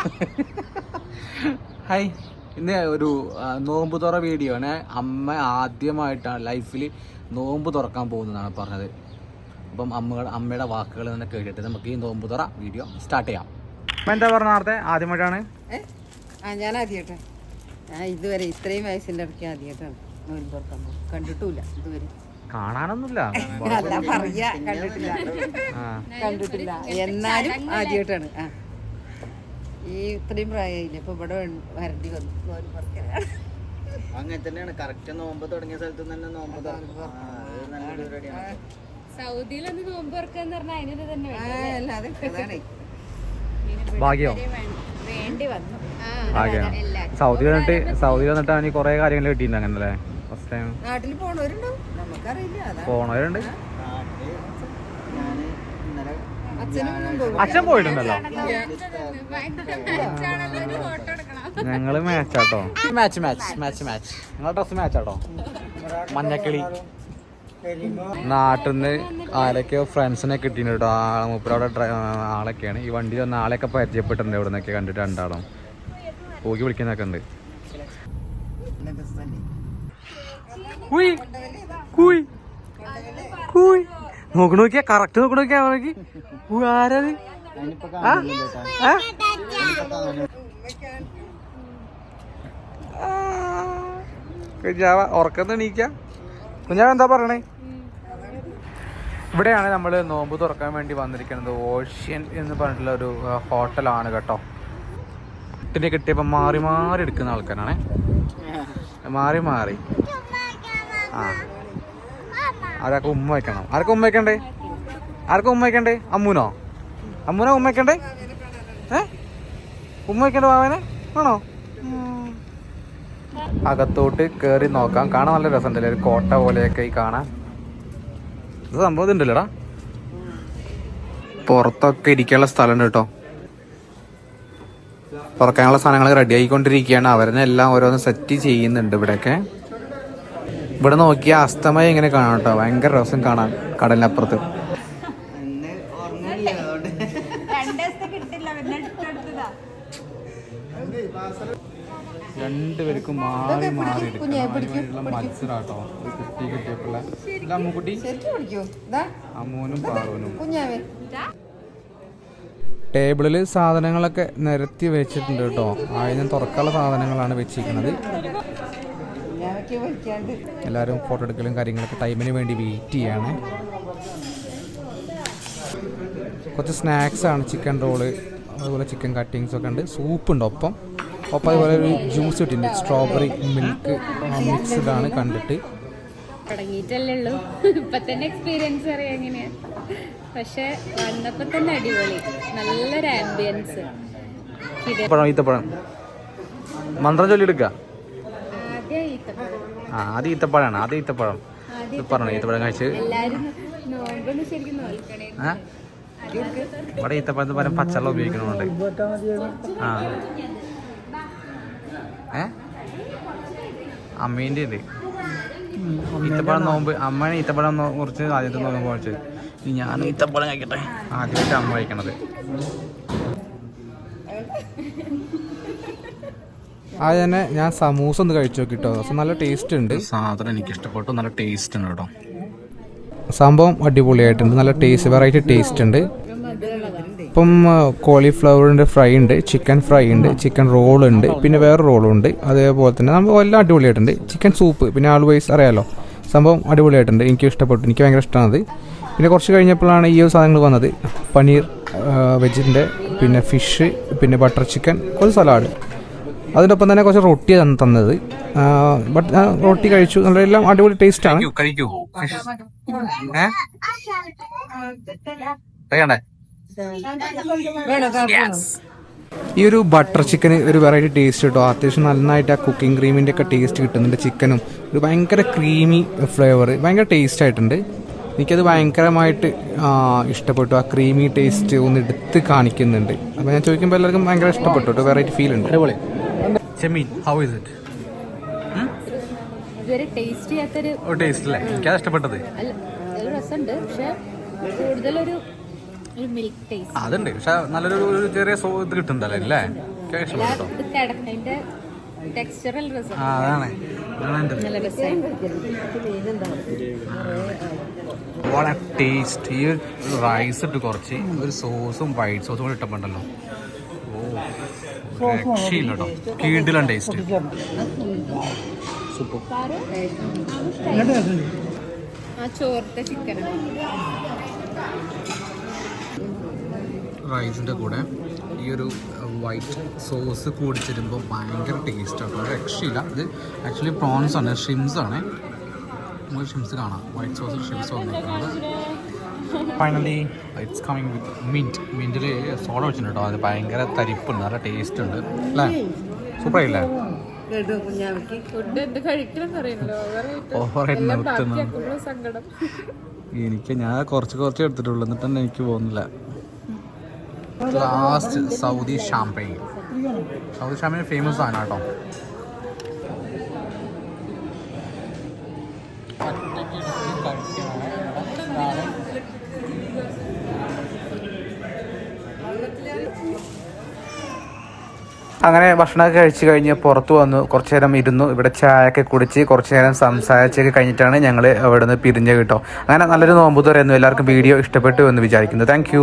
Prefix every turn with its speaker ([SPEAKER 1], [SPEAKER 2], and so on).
[SPEAKER 1] Hi ഇന്ന് ഒരു നോമ്പ് തുറ വീഡിയോ ആണ്. അമ്മ ആദ്യമായിട്ടാണ് ലൈഫിൽ നോമ്പ് തുറക്കാൻ പോകുന്നതാണ് പറഞ്ഞത്. അപ്പം അമ്മ അമ്മയുടെ വാക്കുകൾ തന്നെ കേട്ടിട്ട് നമുക്ക് ഈ നോമ്പ് തുറ വീഡിയോ സ്റ്റാർട്ട് ചെയ്യാം. എന്താ പറഞ്ഞ നേരത്തെ ആദ്യമായിട്ടാണ്?
[SPEAKER 2] ഞാൻ ആദ്യമായിട്ടാണ് ഞാൻ ഇതുവരെ ഇത്രയും വയസ്സിന്റെ ഇടയ്ക്ക് ആദ്യമായിട്ടാണ് നോമ്പ് തുറക്കാൻ പോകുന്നത്. കണ്ടിട്ടില്ല ഇതുവരെ.
[SPEAKER 1] കാണാനൊന്നുമില്ല.
[SPEAKER 2] അല്ല പറയാ കണ്ടിട്ടില്ല.
[SPEAKER 1] ആ.
[SPEAKER 2] കണ്ടിട്ടില്ല. എന്നാലും ആദ്യമായിട്ടാണ്. ആ. ഈ ഇത്രയും പ്രായമായില്ല ഇപ്പൊ ഇവിടെ വരണ്ടി വന്നു.
[SPEAKER 3] അങ്ങനെ തന്നെയാണ്. കറക്റ്റ് നോമ്പ് തുടങ്ങിയ സ്ഥലത്ത് തന്നെ നോമ്പ്
[SPEAKER 4] സൗദിയിലൊന്ന് നോമ്പ് തുറക്കാന്ന് പറഞ്ഞാൽ അതിനൊരു തന്നെ
[SPEAKER 1] ഭാഗ്യോ.
[SPEAKER 4] വേണ്ടി വന്നു.
[SPEAKER 1] സൗദി വന്നിട്ട് സൗദി വന്നിട്ട് അവന് കുറേ കാര്യങ്ങൾ കിട്ടിയിട്ടുണ്ട് അങ്ങനെ അല്ലേ ഫസ്റ്റ് ടൈം
[SPEAKER 2] നാട്ടിൽ പോണവരുണ്ടോ? നമുക്കറിയില്ല. അതാണ്.
[SPEAKER 1] പോണവരുണ്ട്. അച്ഛൻ പോയിട്ടുണ്ടല്ലോ?
[SPEAKER 4] ഫോട്ടോ എടുക്കണം
[SPEAKER 1] ഞങ്ങൾ മാച്ചാട്ടോ മാച്ച് മാച്ച് മാച്ച് മാച്ച് നിങ്ങളെ ഡ്രസ് മാച്ചാട്ടോ മഞ്ഞക്കിളി. നാട്ടിൽ നിന്ന് ആരൊക്കെയോ ഫ്രണ്ട്സിനെ കിട്ടിയിട്ടുണ്ട് കേട്ടോ ആ മുപ്പരവിടെ ആളൊക്കെയാണ്. ഈ വണ്ടി വന്ന ആളെയൊക്കെ പരിചയപ്പെട്ടിട്ടുണ്ട് ഇവിടെ നിന്നൊക്കെ കണ്ടിട്ട് രണ്ടാളും. പോകി വിളിക്കുന്നൊക്കെ ഉണ്ട്. കുയ്. കുയ്. കുയ്. നോക്കണ നോക്കിയാ കറക്റ്റ് നോക്കണ നോക്കിയാ അവർക്ക് ആരത് കുഞ്ഞാവ എണീക്ക. കുഞ്ഞാവ എന്താ പറയണേ? ഇവിടെയാണ് നമ്മൾ നോമ്പ് തുറക്കാൻ വേണ്ടി വന്നിരിക്കുന്നത്. ഓഷ്യൻ എന്ന് പറഞ്ഞിട്ടുള്ള ഒരു ഹോട്ടലാണ് കേട്ടോ. കുട്ടിനെ കിട്ടിയപ്പോൾ മാറി മാറി എടുക്കുന്ന ആൾക്കാരാണേ. മാറി മാറി. ആ. ആരൊക്കെ ഉമ്മ വയ്ക്കണം ആരൊക്കെ ഉമ്മ വയ്ക്കണ്ടേ ആരൊക്കെ ഉമ്മ വയ്ക്കണ്ടേ അമ്മൂനോ? അമ്മൂനോ ഉമ്മ വയ്ക്കണ്ടേ ഏ? ഉമ്മ വയ്ക്കണ്ടേ ബാവനെ ആണോ? അകത്തോട്ട് കേറി നോക്കാം. കാണാൻ നല്ല രസമുണ്ടല്ലേ? ഒരു കോട്ട പോലെയൊക്കെ ഈ കാണാൻ. ഇത് സംഭവം ഇതുണ്ടല്ലോടാ. പുറത്തൊക്കെ ഇരിക്കാനുള്ള സ്ഥലമുണ്ട് കേട്ടോ. തുറക്കാനുള്ള സാധനങ്ങൾ റെഡി ആയിക്കൊണ്ടിരിക്കുകയാണ്. അവരെന്നെ എല്ലാം ഓരോന്ന് സെറ്റ് ചെയ്യുന്നുണ്ട് ഇവിടെയൊക്കെ. ഇവിടെ നോക്കിയ അസ്തമയം ഇങ്ങനെ കാണാം കേട്ടോ. ഭയങ്കര രസം കാണാൻ കടലിനപ്പുറത്ത്. രണ്ടുപേർക്കും മാറി മാറി എടുക്കണം. മത്സരാട്ടോ. കുട്ടി കിട്ടിയപ്പോഴുള്ള ഇല്ല അമ്മുക്കുട്ടി? അമ്മൂനും പാറൂനും ടേബിളിൽ സാധനങ്ങളൊക്കെ നിരത്തി വെച്ചിട്ടുണ്ട് കേട്ടോ. ആദ്യം തുറക്കാനുള്ള സാധനങ്ങളാണ് വെച്ചിരിക്കുന്നത്. എല്ലാവരും ഫോട്ടോ എടുക്കലും കാര്യങ്ങളൊക്കെ ടൈമിന് വേണ്ടി വെയിറ്റ് ചെയ്യാണ്. കുറച്ച് സ്നാക്സ് ആണ് ചിക്കൻ റോൾ അതുപോലെ ചിക്കൻ കട്ടിങ്സ് ഒക്കെ ഉണ്ട്. സൂപ്പ് ഉണ്ട് ഒപ്പം. ഒപ്പം അതുപോലെ ഒരു ജ്യൂസ് കിട്ടിയിട്ടുണ്ട് സ്ട്രോബെറി മിൽക്ക് മിക്സ്ഡ് ആണ് കണ്ടിട്ട്.
[SPEAKER 4] തുടങ്ങിയിട്ടല്ലേ ഉള്ളൂ. ഇപ്പൊ തന്നെ എക്സ്പീരിയൻസ് അറിയാം എങ്ങനെയാ. പക്ഷെ വന്നപ്പോ തന്നെ അടിപൊളി. നല്ലൊരു ആംബിയൻസ്
[SPEAKER 1] പഴം ഈത്തപ്പഴം മന്ത്രം ചൊല്ലി എടുക്കുക
[SPEAKER 4] ആദ്യം ഈത്തപ്പഴം
[SPEAKER 1] ആ ആദ്യം ഈത്തപ്പഴമാണ് ആദ്യം ഈത്തപ്പഴം. പറഞ്ഞു ഈത്തപ്പഴം. കഴിച്ച്? ഇവിടെ ഈത്തപ്പഴത്തിന് പകരം പച്ചവെള്ളം ഉപയോഗിക്കണമുണ്ട് ആ. ഏ? അമ്മേന്റെ ഇത്. ഈത്തപ്പഴം നോമ്പ് അമ്മേനെ ഈത്തപ്പഴം കുറച്ച് ആദ്യത്തെ നോമ്പ് ഇനി ഞാൻ ഈത്തപ്പഴം കഴിക്കട്ടെ. ആദ്യമായിട്ട് അമ്മ കഴിക്കണത്. അത് തന്നെ ഞാൻ സമൂസ ഒന്ന് കഴിച്ചു നോക്കിട്ടോ. നല്ല ടേസ്റ്റ് ഉണ്ട്. സാധനം എനിക്ക് ഇഷ്ടപ്പെട്ടു നല്ല ടേസ്റ്റ് ഉണ്ട് കേട്ടോ. സംഭവം അടിപൊളിയായിട്ടുണ്ട്. നല്ല ടേസ്റ്റ് വെറൈറ്റി ടേസ്റ്റ് ഉണ്ട്. ഇപ്പം കോളിഫ്ലവറിന്റെ ഫ്രൈ ഉണ്ട് ചിക്കൻ ഫ്രൈ ഉണ്ട് ചിക്കൻ റോൾ ഉണ്ട് പിന്നെ വേറെ റോളും ഉണ്ട്. അതേപോലെ തന്നെ നമ്മൾ എല്ലാം അടിപൊളിയായിട്ടുണ്ട്. ചിക്കൻ സൂപ്പ് പിന്നെ ആൾ വൈസ് അറിയാലോ? സംഭവം അടിപൊളിയായിട്ടുണ്ട്. എനിക്ക് ഇഷ്ടപ്പെട്ടു. എനിക്ക് ഭയങ്കര ഇഷ്ടമാണത് പിന്നെ കുറച്ച് കഴിഞ്ഞപ്പോഴാണ് ഈ ഒരു സാധനങ്ങൾ വന്നത്. പനീർ വെജിന്റെ പിന്നെ ഫിഷ് പിന്നെ ബട്ടർ ചിക്കൻ ഒരു സലാഡ് അതിന്റെ ഒപ്പം തന്നെ കുറച്ച് റൊട്ടി തന്നത്. ബട്ട് റൊട്ടി കഴിച്ചു. നല്ല എല്ലാം അടിപൊളി ടേസ്റ്റ് ആണ്. ഈ ഒരു ബട്ടർ ചിക്കന് ഒരു വെറൈറ്റി ടേസ്റ്റ് കിട്ടും. അത്യാവശ്യം നന്നായിട്ട് ആ കുക്കിംഗ് ക്രീമിന്റെ ഒക്കെ ടേസ്റ്റ് കിട്ടുന്നുണ്ട് ചിക്കനും ഒരു ഭയങ്കര ക്രീമി ഫ്ലേവർ ഭയങ്കര ടേസ്റ്റ് ആയിട്ടുണ്ട്. എനിക്കത് ഭയങ്കരമായിട്ട് ഇഷ്ടപ്പെട്ടു. ആ ക്രീമി ടേസ്റ്റ് ഒന്ന് എടുത്ത് കാണിക്കുന്നുണ്ട്. അപ്പോൾ ഞാൻ ചോദിക്കുമ്പോൾ എല്ലാവർക്കും ഭയങ്കര ഇഷ്ടപ്പെട്ടു വെറൈറ്റി ഫീൽ ഉണ്ട്. ചെമ്മീൻ. ഹൗ ഇസ് ഇറ്റ്
[SPEAKER 4] ഇതുവരെ ടേസ്റ്റ് ചെയ്യാത്തൊരു
[SPEAKER 1] ടേസ്റ്റ് അല്ലേ എനിക്കത് ഇഷ്ടപ്പെട്ടത്.
[SPEAKER 4] രസമുണ്ട് പക്ഷെ കൂടുതലൊരു
[SPEAKER 5] അതുണ്ട് പക്ഷെ നല്ലൊരു ഒരു ചെറിയ സോത്ത് ഇത് കിട്ടുന്നുണ്ടല്ലേ അല്ലേ? ഇഷ്ടപ്പെട്ടോ. അതാണ്. വളരെ ടേസ്റ്റ് ഈ റൈസ് ഇട്ട് കുറച്ച് ഒരു സോസും വൈറ്റ് സോസും കൂടി ഇട്ടപ്പോണ്ടല്ലോ. ഓ. രക്ഷയില്ല കേട്ടോ കീടിലാണ് ടേസ്റ്റ് സൂപ്പർ.
[SPEAKER 4] ആ ചോർത്ത ചിക്കൻ
[SPEAKER 5] റൈസിന്റെ കൂടെ ഈ ഒരു വൈറ്റ് സോസ് കൂടി ചേരുമ്പോൾ ഭയങ്കര ടേസ്റ്റാണ് ആണ്. രക്ഷയില്ല. ഇത് ആക്ച്വലി പ്രോൺസ് ആണ് ഷിംസ് ആണ്. നമുക്ക് ഷിംസ് കാണാം. വൈറ്റ് സോസ് ഷിംസ് വന്നിരിക്കുന്നത് finally it's coming with mint മിന്റിൽ soda വെച്ചിട്ടുണ്ട്? കേട്ടോ അത് ഭയങ്കര തരിപ്പുണ്ട്. നല്ല ടേസ്റ്റ് ഉണ്ട്. അല്ലേ?
[SPEAKER 4] സങ്കടം.
[SPEAKER 5] എനിക്ക് ഞാൻ കുറച്ച് കുറച്ച് എടുത്തിട്ടുള്ളൂ. എന്നിട്ട് തന്നെ എനിക്ക് പോകുന്നില്ല. Last Saudi champagne Saudi champagne famous ആണ് കേട്ടോ. അങ്ങനെ ഭക്ഷണമൊക്കെ കഴിച്ചു കഴിഞ്ഞ് പുറത്ത് വന്നു. കുറച്ച് നേരം ഇരുന്നു. ഇവിടെ ചായയൊക്കെ കുടിച്ച് കുറച്ച് നേരം സംസാരിച്ചൊക്കെ കഴിഞ്ഞിട്ടാണ് ഞങ്ങൾ അവിടെ നിന്ന് പിരിഞ്ഞ് കേട്ടോ. അങ്ങനെ നല്ലൊരു നോമ്പ് തുറയായിരുന്നു എല്ലാവർക്കും വീഡിയോ ഇഷ്ടപ്പെട്ടു എന്ന് വിചാരിക്കുന്നു. താങ്ക്